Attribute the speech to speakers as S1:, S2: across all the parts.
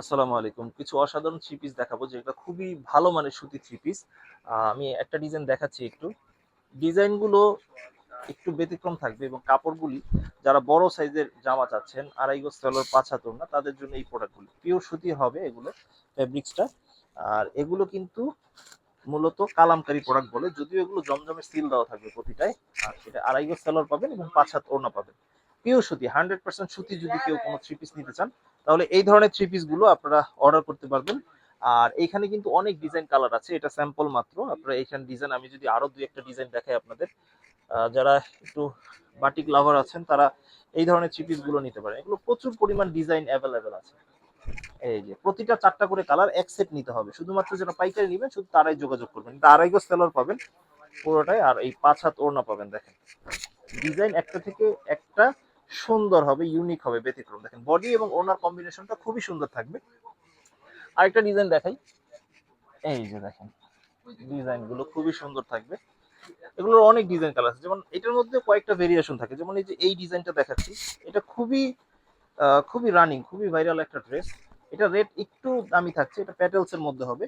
S1: আসসালামু আলাইকুম। কিছু অসাধারণ থ্রি পিস দেখাবো যেটা খুবই ভালো মানের সুতি থ্রি পিস আমি একটা ডিজাইন দেখাচ্ছি একটু। ডিজাইনগুলো একটু ব্যতিক্রম থাকবে এবং কাপড়গুলি যারা বড় সাইজের জামা চাচ্ছেন, আড়াই গজ তলার পাঁচ হাতর না তাদের জন্য এই প্রোডাক্টগুলো পিওর সুতি হবে এগুলো ফ্যাব্রিক্সটা আর এগুলো কিন্তু মূলত কালামকারী প্রোডাক্ট বলে, যদিও এগুলো জমজমের সিল দেওয়া থাকবে প্রতিটায়। আর এটা আড়াই গজ সেলর পাবেন এবং পাঁচ হাত ওড়না পাবেন। পিওর সুতি হান্ড্রেড পার্সেন্ট সুতি যদি কেউ কোনো থ্রি পিস নিতে চান তাহলে এই ধরনের থ্রি পিসগুলো আপনারা অর্ডার করতে পারবেন। আর এইখানে কিন্তু অনেক ডিজাইন কালার আছে এটা স্যাম্পল মাত্র। আপনারা এইখানে ডিজাইন আমি যদি আরও দুই একটা ডিজাইন দেখাই আপনাদের। যারা একটু বাটিক লাভার আছেন তারা এই ধরনের থ্রি পিসগুলো নিতে পারেন। এগুলো প্রচুর পরিমাণ ডিজাইন অ্যাভেলেবেল আছে। এই যে প্রতিটা চারটা করে কালার এক সেট নিতে হবে। শুধুমাত্র যারা পাইকারি নেবেন শুধু তারাই যোগাযোগ করবেন। এটা আড়াই গজ সেলর পাবেন পুরোটাই আর এই পাঁচ হাত ওড়না পাবেন দেখেন। ডিজাইন একটা থেকে একটা সুন্দর হবে ইউনিক হবে, ব্যতিক্রম। দেখেন বডি এবং ওনার কম্বিনেশনটা খুবই সুন্দর থাকবে। আরেকটা ডিজাইন দেখাই। এই যে দেখেন ডিজাইনগুলো খুবই সুন্দর থাকবে। এগুলোর অনেক ডিজাইন কালার আছে। যেমন এটার মধ্যে কয়েকটা ভেরিয়েশন থাকে। যেমন এই যে এই ডিজাইনটা দেখাচ্ছি, এটা খুবই খুবই রানিং খুবই ভাইরাল একটা ড্রেস এটা রেট একটু দামি থাকছে, এটা প্যাটেলস এর মধ্যে হবে।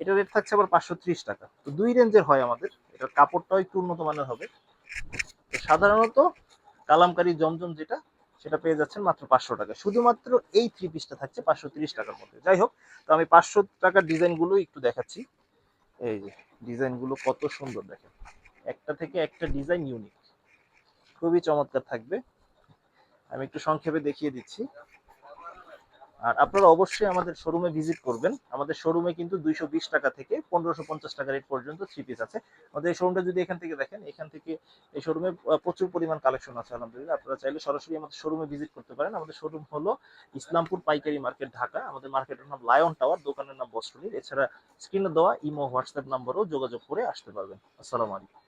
S1: এটা রেট থাকছে আবার পাঁচশো ত্রিশ টাকা। তো দুই রেঞ্জের হয় আমাদের। এটার কাপড়টাও একটু উন্নত মানের হবে। সাধারণত কালামকারী জমজম যেটা, সেটা পেয়ে যাচ্ছেন মাত্র পাঁচশো টাকা। শুধুমাত্র এই থ্রি পিসটা থাকছে পাঁচশো তিরিশ টাকার মধ্যে। যাই হোক, তো আমি পাঁচশো টাকার ডিজাইনগুলো একটু দেখাচ্ছি। এই যে ডিজাইনগুলো কত সুন্দর দেখেন। একটা থেকে একটা ডিজাইন ইউনিক খুবই চমৎকার থাকবে। আমি একটু সংক্ষেপে দেখিয়ে দিচ্ছি। আর আপনারা অবশ্যই আমাদের শোরুমে ভিজিট করবেন। আমাদের শোরুমে কিন্তু দুইশো বিশ টাকা থেকে পনেরোশো পঞ্চাশ টাকা রেট পর্যন্ত থ্রি পিস আছে। আমাদের এই শোরুমটা যদি এখান থেকে দেখেন, এখান থেকে এই শোরুমে প্রচুর পরিমাণ কালেকশন আছে আলহামদুলিল্লাহ। আপনারা চাইলে সরাসরি আমাদের শোরুমে ভিজিট করতে পারেন। আমাদের শোরুম হলো ইসলামপুর পাইকারি মার্কেট, ঢাকা। আমাদের মার্কেটের নাম লায়ন টাওয়ার দোকানের নাম বস্ত্রনীর এছাড়া স্ক্রিনে দেওয়া ইমো হোয়াটসঅ্যাপ নাম্বারও যোগাযোগ করে আসতে পারবেন। আসসালামু আলাইকুম।